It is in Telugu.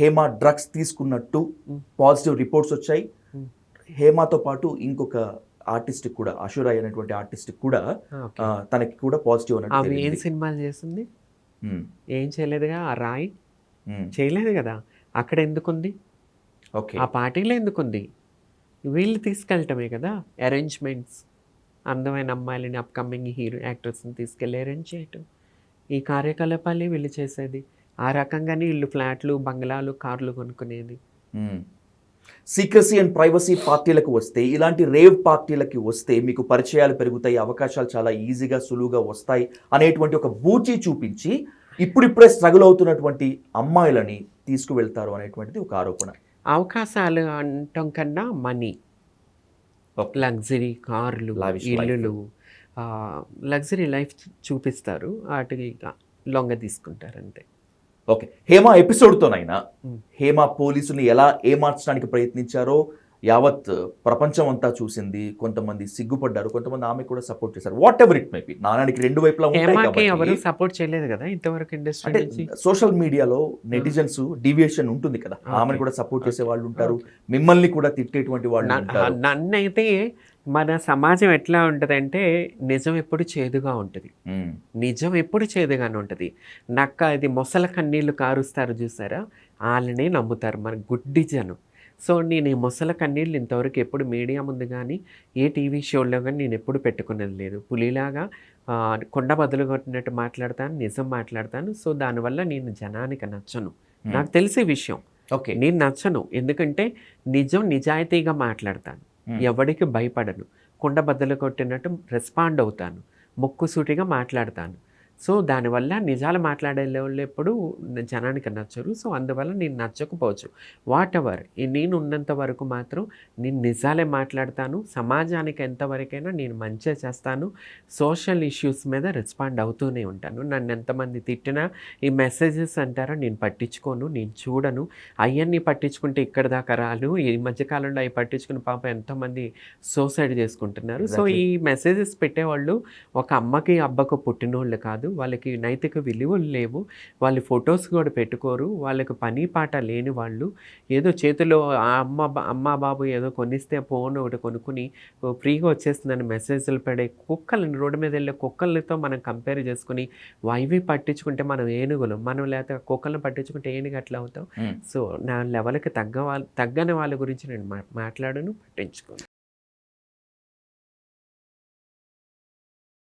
హేమ డ్రగ్స్ తీసుకున్నట్టు పాజిటివ్ రిపోర్ట్స్ వచ్చాయి. Hmm. హేమతో పాటు ఇంకొక ఆర్టిస్ట్ కూడా అషురాయ్ అనేటువంటి ఆర్టిస్ట్ కూడా. ఆ, తనకి కూడా పాజిటివ్ అన్నట్టు ఏం. సినిమాలు చేస్తుంది? Hmm. ఏం చేయలేదుగా? ఆ రాయ్? Hmm. చేయలేదు కదా? అక్కడ ఎందుకుంది? ఓకే ఆ పార్టీలో ఎందుకుంది? వీళ్ళు తీసుకెళ్ళటమే కదా? అరేంజ్మెంట్స్ అందమైన అమ్మాయిలని అప్కమింగ్ హీరో యాక్టర్స్ని తీసుకెళ్ళి అరేంజ్ చేయటం. ఈ కార్యకలాపాలే వీళ్ళు చేసేది. ఆ రకంగానే వీళ్ళు ఫ్లాట్లు బంగ్లాలు కార్లు కొనుక్కునేది. సీక్రసీ అండ్ ప్రైవసీ పార్టీలకు వస్తే ఇలాంటి రేవ్ పార్టీలకి వస్తే మీకు పరిచయాలు పెరుగుతాయి అవకాశాలు చాలా ఈజీగా సులువుగా వస్తాయి అనేటువంటి ఒక బూచి చూపించి ఇప్పుడిప్పుడే స్ట్రగుల్ అవుతున్నటువంటి అమ్మాయిలని తీసుకువెళ్తారు అనేటువంటిది ఒక ఆరోపణ. అవకాశాలు అంటాం కన్నా మనీ. లగ్జరీ కార్లు. ఇల్లులు లగ్జరీ లైఫ్ చూపిస్తారు. వాటికి లొంగ తీసుకుంటారు అంతే. ఓకే. హేమ ఎపిసోడ్తోనైనా. హేమ పోలీసుల్ని ఎలా ఏమార్చడానికి ప్రయత్నించారో యావత్ ప్రపంచం అంతా చూసింది. కొంతమంది సిగ్గుపడ్డారు కొంతమంది ఆమె కూడా సపోర్ట్ చేశారు. వాట్ ఎవర్ ఇట్ మేబీ నానానికి రెండు వైపులా ఎవరు సపోర్ట్ చేయలేదు కదా ఇంతవరకు ఇండస్ట్రీ అంటే సోషల్ మీడియాలో నెటిజన్స్ డీవియేషన్ ఉంటుంది కదా. ఆమెను కూడా సపోర్ట్ చేసే వాళ్ళు ఉంటారు. మిమ్మల్ని కూడా తిట్టేటువంటి వాళ్ళు న- ఉంటారు. నన్నైతే మన సమాజం ఎట్లా ఉంటుందంటే నిజం ఎప్పుడు చేదుగా ఉంటుంది. నిజం ఎప్పుడు చేదుగానే ఉంటుంది. నక్క ఇది మొసల కన్నీళ్ళు కారుస్తారు చూసారా? వాళ్ళనే నమ్ముతారు మన గుడ్డి జనం. సో నేను ఈ మొసల కన్నీళ్ళు ఇంతవరకు ఎప్పుడు మీడియా ముందు కానీ ఏ టీవీ షోలో కానీ నేను ఎప్పుడు పెట్టుకున్నది లేదు. పులిలాగా కొండ బదులు కొట్టినట్టు మాట్లాడతాను నిజం మాట్లాడతాను. సో దానివల్ల నేను జనానికి నచ్చను. నాకు తెలిసే విషయం. ఓకే. నేను నచ్చను. ఎందుకంటే నిజం నిజాయితీగా మాట్లాడతాను. Hmm. ఎవడికి భయపడను. కుండ బద్దలు కొట్టినట్టు రెస్పాండ్ అవుతాను. ముక్కుసూటిగా మాట్లాడతాను. సో దానివల్ల నిజాలు మాట్లాడే వాళ్ళు ఎప్పుడు జనానికి నచ్చరు. సో అందువల్ల నేను నచ్చకపోవచ్చు. వాట్ ఎవర్ నేను ఉన్నంత వరకు మాత్రం నేను నిజాలే మాట్లాడతాను. సమాజానికి ఎంతవరకైనా నేను మంచిగా చేస్తాను. సోషల్ ఇష్యూస్ మీద రెస్పాండ్ అవుతూనే ఉంటాను. నన్ను ఎంతమంది తిట్టినా ఈ మెసేజెస్ అంటారా నేను పట్టించుకోను నేను చూడను. అవన్నీ పట్టించుకుంటే ఇక్కడ దాకా రాలు ఈ మధ్యకాలంలో అవి పట్టించుకుని పాప ఎంతోమంది సూసైడ్ చేసుకుంటున్నారు. సో. ఈ మెసేజెస్ పెట్టేవాళ్ళు ఒక అమ్మకి అబ్బకు పుట్టినోళ్ళు కాదు. వాళ్ళకి నైతిక విలువలు లేవు. వాళ్ళు ఫొటోస్ కూడా పెట్టుకోరు. వాళ్ళకి పని పాట లేని వాళ్ళు ఏదో చేతిలో అమ్మ బా- అమ్మ బాబు ఏదో కొనిస్తే ఫోన్ ఒకటి కొనుక్కుని ఫ్రీగా వచ్చేస్తుందని మెసేజ్లు పడే కుక్కలను రోడ్డు మీద వెళ్ళే కుక్కలతో మనం కంపేర్ చేసుకుని ఇవి పట్టించుకుంటే మనం ఏనుగులు. మనం లేకపోతే కుక్కలను పట్టించుకుంటే ఏనుగు అట్లా అవుతాం. సో నా లెవెల్కి తగ్గ వాళ్ళ తగ్గని వాళ్ళ గురించి నేను మా- మాట్లాడను పట్టించుకోను.